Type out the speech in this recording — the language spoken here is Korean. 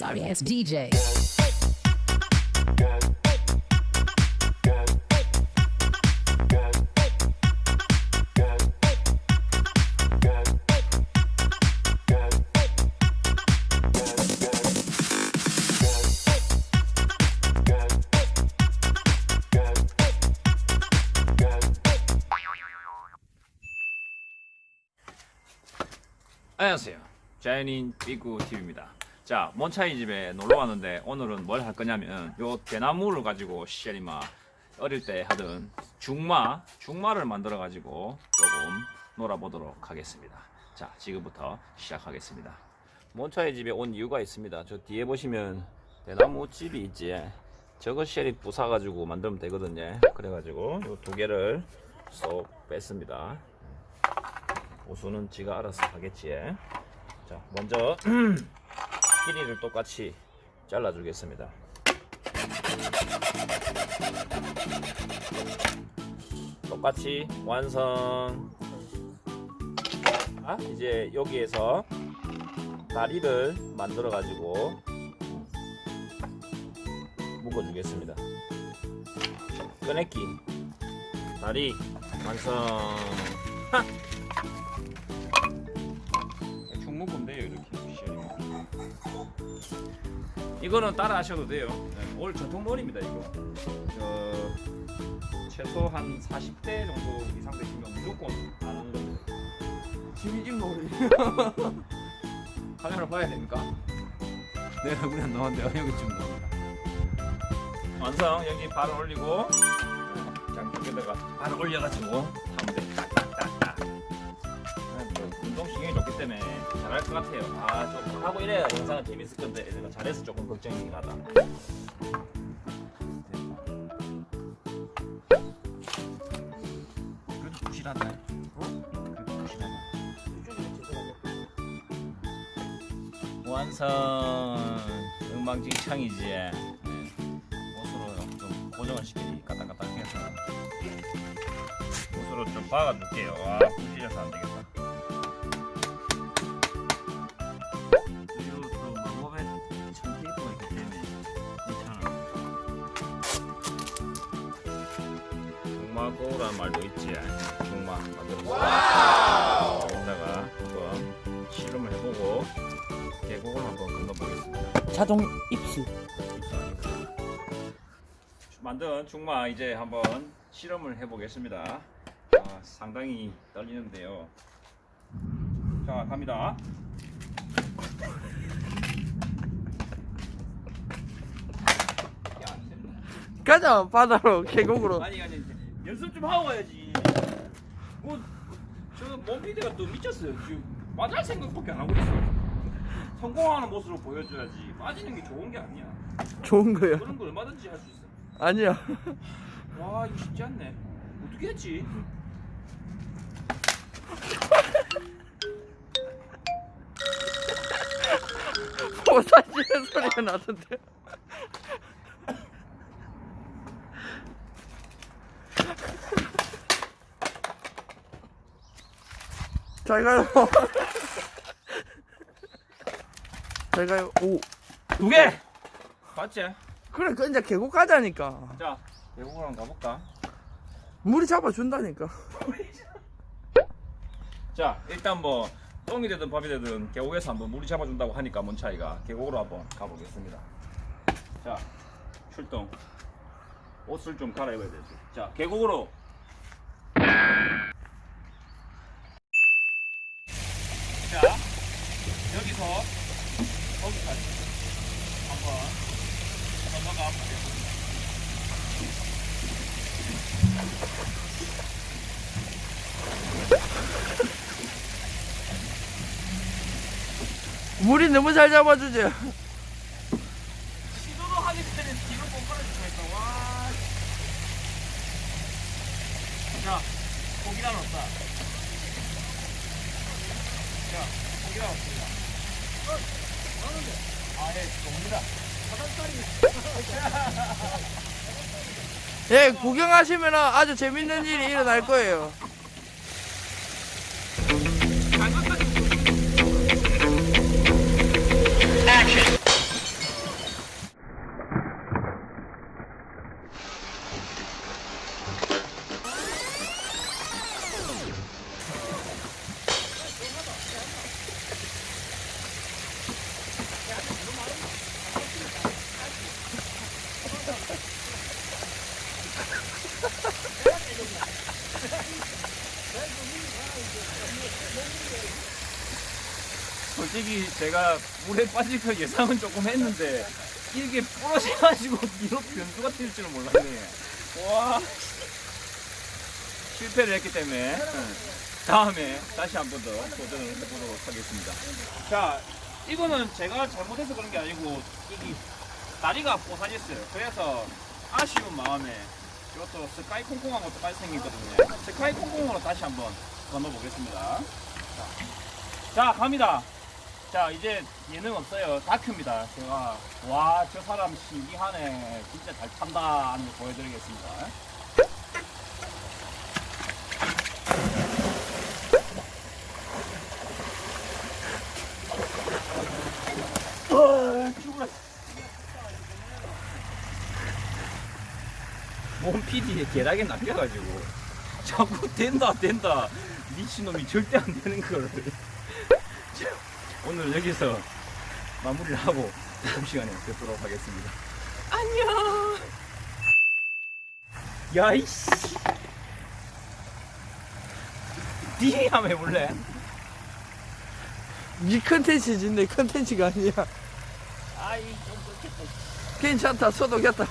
Sorry ass DJ. 안녕하세요. 자연인 삐꾸 TV입니다. 자, 먼차이 집에 놀러 왔는데 오늘은 뭘 할 거냐면 요 대나무를 가지고 시절이마 어릴 때 하던 중마, 중마를 만들어 가지고 조금 놀아보도록 하겠습니다. 자, 지금부터 시작하겠습니다. 먼차이 집에 온 이유가 있습니다. 저 뒤에 보시면 대나무 집이 있지. 저거 쉘이 부사 가지고 만들면 되거든요. 그래가지고 요 두 개를 쏙 뺐습니다. 보수는 지가 알아서 하겠지. 자, 먼저 길이를 똑같이 잘라주겠습니다. 똑같이 완성. 아, 이제 여기에서 다리를 만들어 가지고 묶어 주겠습니다. 꺼내기 다리 완성. 하! 돼요 이렇게. 이거는 따라 하셔도 돼요. 네, 올 전통놀이입니다 이거. 저 최소 한 40대 정도 이상 되시면 무조건 아는 겁니다 지미집 놀이. 카메라 봐야 됩니까? 내 얼굴이 안 나왔는데 여기 좀 나옵니다. 완성. 여기 발 올리고 장쪽에다가 발 올려가지고 아, 뭐 좋기 때문에 잘할 것 같아요. 아 좀 하고 이래야 영상은 재밌을 건데 내가 잘해서 조금 걱정이긴 하다. 그래도 부실하다 어? 그래도 부실하다 완성 엉망진창이지. 네. 옷으로 좀 고정을 시키니 까딱까딱해서. 옷으로 좀 박아줄게요. 와 부실해서 안 되겠다 중마고란 말도 있지 중마 만들어서 여기다가 한번 실험을 해보고 계곡을 한번 건너보겠습니다 자동 입수. 만든 중마 이제 한번 실험을 해보겠습니다. 아, 상당히 떨리는데요. 자 갑니다. 가자 바다로 계곡으로. 아니 아니 연습 좀 하고 가야지. 뭐저 몸피디가 또 미쳤어요. 지금 맞을 생각밖에 안 하고 있어. 성공하는 모습을 보여줘야지. 빠지는 게 좋은 게 아니야. 좋은 거야. 그런 거 얼마든지 할 수 있어. 아니야. 와 이거 쉽지 않네 어떻게 했지? 보사지는 소리가 나던데. 잘 가요. 잘 가요. 오. 두 개! 봤지? 그래, 그 이제 계곡 가자니까. 자 계곡으로 한번 가볼까? 물이 잡아준다니까. 자 일단 뭐 똥이 되든 밥이 되든 계곡에서 한번 물이 잡아준다고 하니까 뭔 차이가 계곡으로 한번 가보겠습니다 자 출동 옷을 좀 갈아입어야 되지 자 계곡으로 자 여기서 거기까지 한번 넘어가 보겠습니다 물이 너무 잘 잡아주지. 시도도 하기 전에 뒤로 못 걸어주니까 와. 자, 고기란 없다. 자, 고기란 없습니다. 어, 나는데. 아, 예, 옵니다. 예, 구경하시면 아주 재밌는 일이 일어날 거예요. 솔직히 제가 물에 빠질까 예상은 조금 했는데 이게 부러져가지고 이렇게 변수가 튈 줄은 몰랐네. 와 실패를 했기 때문에 다음에 다시 한 번 더 도전을 해보도록 하겠습니다. 자 이거는 제가 잘못해서 그런 게 아니고 이게 다리가 부서졌어요. 그래서 아쉬운 마음에 이것도 스카이 콩콩한 것도 빨리 생기거든요. 스카이 콩콩으로 다시 한번 건너보겠습니다. 자, 자 갑니다. 자 이제 예능 없어요 다큐입니다 제가 와 저 사람 신기하네 진짜 잘 탄다 하는 거 보여드리겠습니다 어, 죽으라. 몸 PD에 계락에 낚여가지고 자꾸 된다 된다 미친놈이 절대 안 되는 거를 자, 오늘 여기서 마무리를 하고 다음 시간에 뵙도록 하겠습니다. 안녕. 야이씨. 니 한번 해볼래? 니 컨텐츠지 내 컨텐츠가 아니야 아이 좀. 괜찮다 소독했다